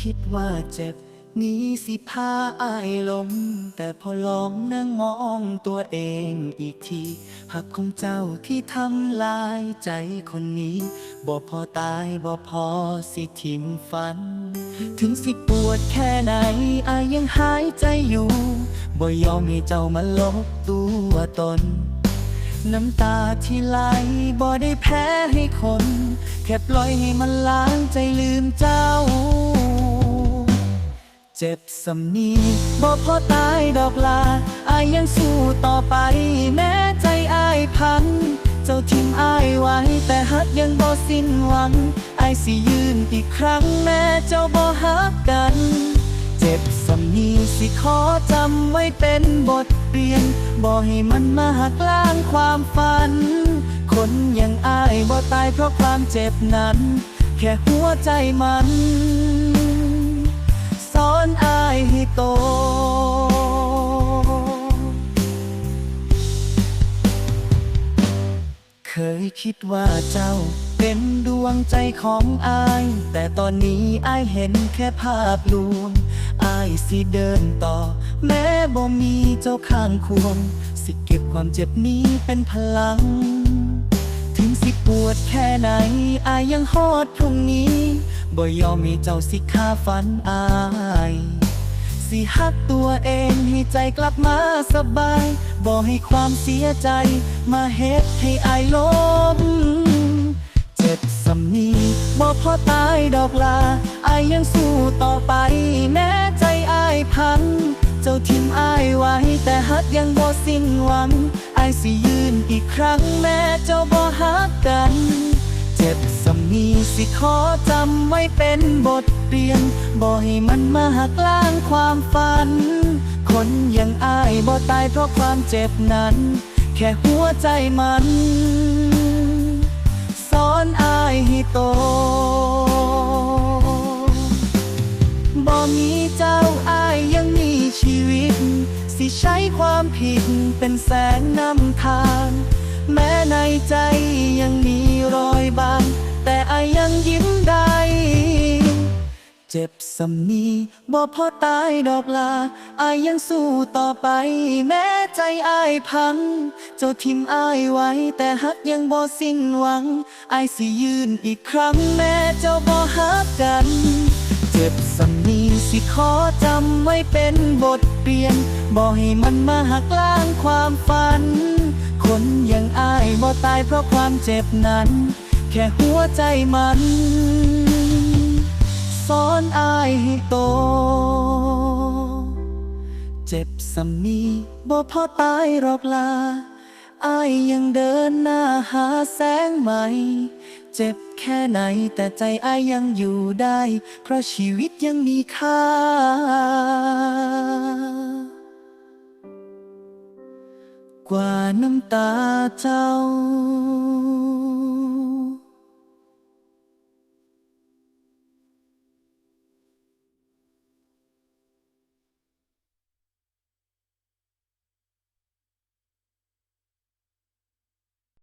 คิดว่าเจ็บ นี้สิพาอายลม แต่พอลองนั่งมองตัวเองอีกทีหักของเจ้าที่ทำลายใจคนนี้บ่พอตายบ่พอสิทิมฝัน ถึงสิปวดแค่ไหนอายยังหายใจอยู่บ่ยอมให้เจ้ามาลบตัวตน น้ำตาที่ไหลบ่ได้แพ้ให้คน แค่ปล่อยให้มันล้างใจลืมเจ้า เจ็บสำนีบ่พอตายดอกลาอายยังสู้ต่อไปแม้ใจอายพัง เจ้าทิ้งอายไว้ แต่ฮักยังบ่สิ้นหวังอายสิยืนอีกครั้งแม้เจ้าบ่ฮักกัน เจ็บสำนีสิขอจำไว้เป็นบทเรียนบ่ให้มันมาหักล้างความฝัน คนอย่างอายบ่ตายเพราะความเจ็บนั้น แค่หัวใจมัน สอนอายให้โต เคยคิดว่าเจ้าเป็นดวงใจของอาย แต่ตอนนี้อายเห็นแค่ภาพลวงอายสิเดินต่อ แม้บ่มีเจ้าข้างควง สิเก็บความเจ็บนี้เป็นพลัง ถึงสิปวดแค่ไหนอายยังฮอดพรุ่งนี้ บ่ยอมให้เจ้าสิฆ่าฝันอาย สิฮักตัวเองให้ใจกลับมาสบาย บ่ให้ความเสียใจ มาเฮ็ดให้อายลมเจ็บสำนีบ่พอตายดอกลาอายยังสู้ต่อไปแม้ใจอายพัง เจ้าทิมอายไว้ แต่ฮักยังบ่สิ้นหวังอายสิยืนอีกครั้งแม้เจ้าบ่ฮักกัน จ็บสำนีสิขอจำไว้เป็นบทเรียน บ่ให้มันมาหักล้างความฝัน คนย่างอายบ่ตายเพราะความเจ็บนั้น แค่หัวใจมัน สอนอายให้โตบ่มีเจ้าอายยังมีชีวิต สิใช้ความผิดเป็นแสงนำทาง แม้ในใจยังมีรอยบา เจ็บสำนีบ่พอตายดอกลาอายยังสู้ต่อไป แม้ใจอายพัง เจ้าทิมอายไว้ แต่ฮักยังบ่สิ้นหวังอายสิยืนอีกครั้ง แม้เจ้าบ่ฮักกัน เจ็บสำนีสิขอจำไว้เป็นบทเรียนบ่ให้มันมาหักล้างความฝัน คนอย่างอายบ่ตายเพราะความเจ็บนั้น แค่หัวใจมัน สอนอายให้โต เจ็บสำนีบ่พอตายหรอกลาอายยังเดินหน้าหาแสงใหม่ เจ็บแค่ไหนแต่ใจอายยังอยู่ได้ เพราะชีวิตยังมีค่า กว่าน้ำตาเจ้า